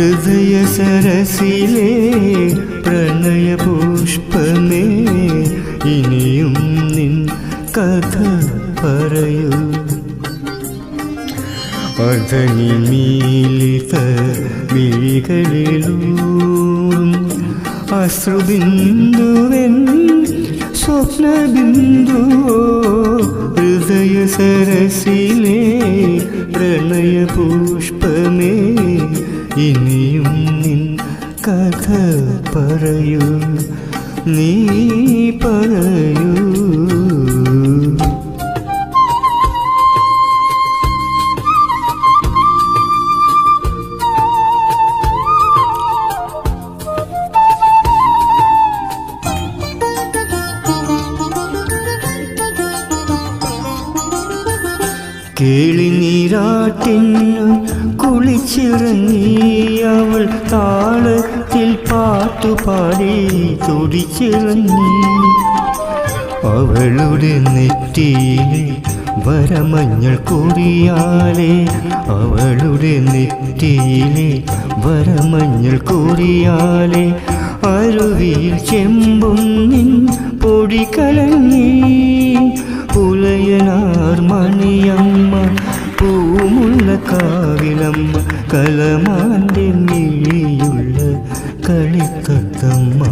ഹൃദയ സരസിലെ പ്രണയ പുഷ്പമേ ഇനിയും നിൻ കഥ പറയൂ. അധനിമീലിത മിഴികളിലൂറും അശ്രുബിന്ദുവൻ സ്വപ്നബിന്ദുവോ ഹൃദയ സരസിലെ പ്രണയ പുഷ്പമേ ഇനിയും നിൻ കഥ പറയൂ. നീ പറയൂ കേളിനീരാട്ടിന്നു കുളിച്ചിറങ്ങി അവൾ താളത്തിൽ പാട്ടുപാടി തുടിച്ചിറങ്ങി. അവളുടെ നെറ്റിയിലെ വരമഞ്ഞൾ കൂറിയാലേ അവളുടെ നെറ്റിയിലെ വരമഞ്ഞൾ കൂറിയാലേ അരുവിയിൽ ചെമ്പും നിൻ പൊടി കലങ്ങി. புலையனார் மணியம்மா பூமுள்ள காவிலம்மா கலமாண்டின் இழியுள்ள களித்தத்தம்மா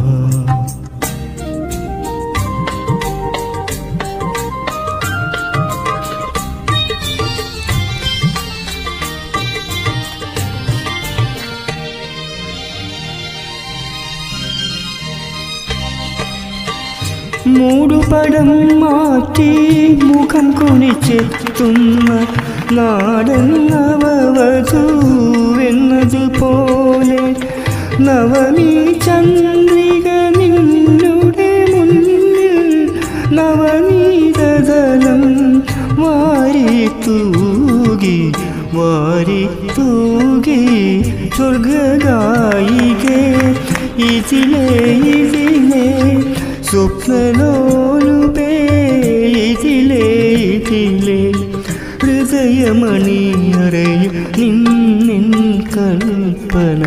മൂടുപടം മാറ്റി മുഖം കുനിച്ചെത്തുന്ന നാടൻ നവവധൂവെന്നതുപോലെ നവമി ചന്ദ്രിക നിന്നുടെ മുന്നിൽ നവനീതലം വാരി തൂകി വാരി തൂകി സ്വർഗായികേ ഇതിലേ ഇതിലേ സ്വപ്നലോലുപേ ഇതിലേ ഇതിലേ ഹൃദയമണിയറയും നിന്നിൻ കൽപ്പന.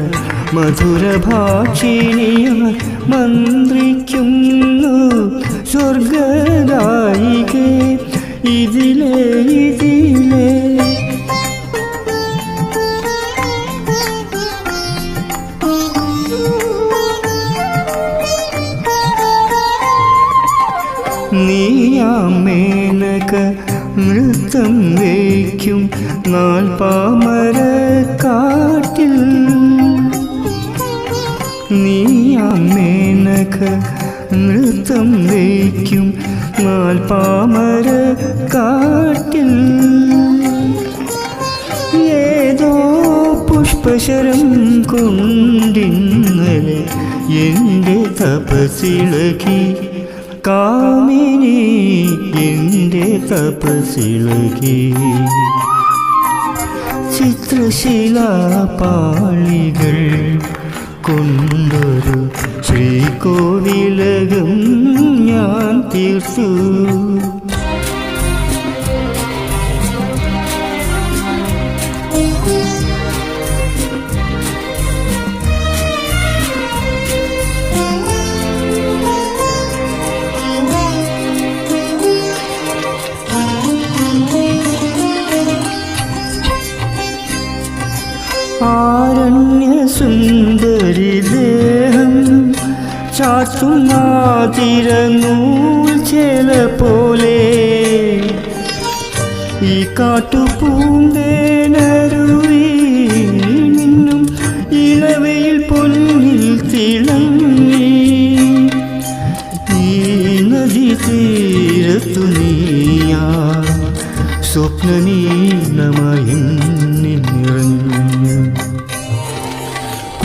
മധുരഭാക്ഷിണിയ മന്ത്രിക്കുന്നു സ്വർഗദായികേ. ഇതിലേ ഇതിലേ നൃത്തം വയ്ക്കും നാൽപ്പാമര കാട്ടിൽ നീയാമേനക നൃത്തം വയ്ക്കും നാൽപ്പാമര കാട്ടിൽ ഏതോ പുഷ്പശരം കൊണ്ടിന്നലെ എന്റെ തപസിളകി കാമിനി എന്റെ തപസിളകി ചിത്രശിലാപാളികൾ കൊണ്ടൊരു ശ്രീകോവിലകം ഞാൻ തീർത്തു. ചാത്തുമാതിരനൂൽ ചേല പോലെ ഈ കാട്ടുപൂന്തേനരുവി നിന്നും ഇളവയിൽ പൊന്നിൽ തിളങ്ങി. ഈ നദി തീരത്തു നീയാ സ്വപ്നനീലമായി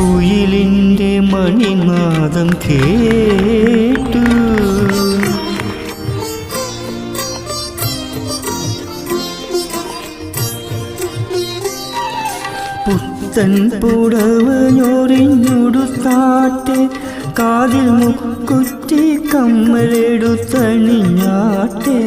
കുയിലിന്റെ മണിനാദം കേട്ടു. പുത്തൻ പുടവ് ഞൊറിഞ്ഞുടുത്താട്ടെ കാതിൽ മുക്കുറ്റി കമ്മലെടുത്തണിഞ്ഞാട്ടെ.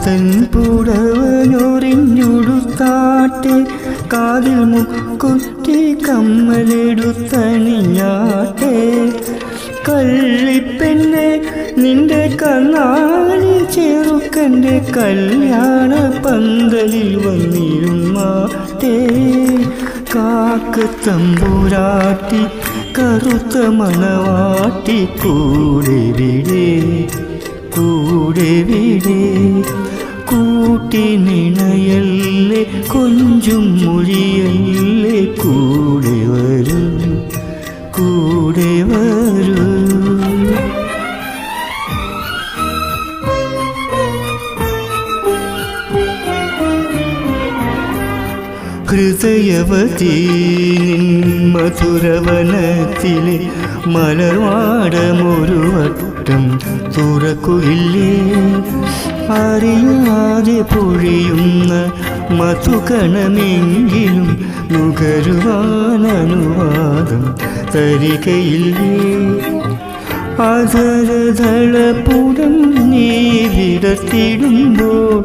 പുത്തൻ പുടവഞ്ഞൊറിഞ്ഞുടുത്താട്ടെ കാതിൽ മുക്കുറ്റി കമ്മലെടുത്തണിയാട്ടെ. കള്ളിപ്പെന്നെ നിന്റെ കണ്ണാടി ചെറുക്കന്റെ കല്യാണ പന്തലിൽ വന്നിരുന്നാട്ടെ. കാക്കത്തമ്പൂരാട്ടി കറുത്ത മണവാട്ടി കൂടെ വിടേ കൂടെ വിടേ. കൂട്ടി നിണയല്ലേ കൊഞ്ചും മൊഴിയല്ലേ കൂടെ വരൂ കൂടെ വരൂ. ഹൃദയവതി മധുരവനത്തിലെ മലർവാടമൊരു വട്ടം തുറക്കുകില്ലേ അറിയാതെ പൊഴിയുന്ന മധുകണമെങ്കിലും നുകരുവാനനുവാദം തരികയില്ലേ? അതരതളപുടം നീ വിടത്തിടുമ്പോൾ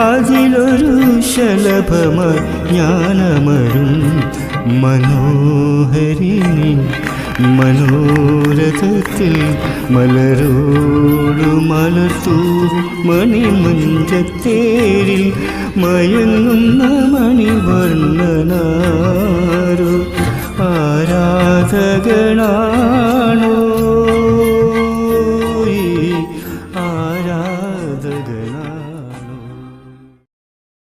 അതിലൊരു ശലഭമ ജ്ഞാനമരും മനോഹരിണി മനോരഥത്തിൽ മലരോടു മലർത്തൂ മണിമഞ്ചത്തേരിൽ മയങ്ങുന്ന മണിവർണനാരോ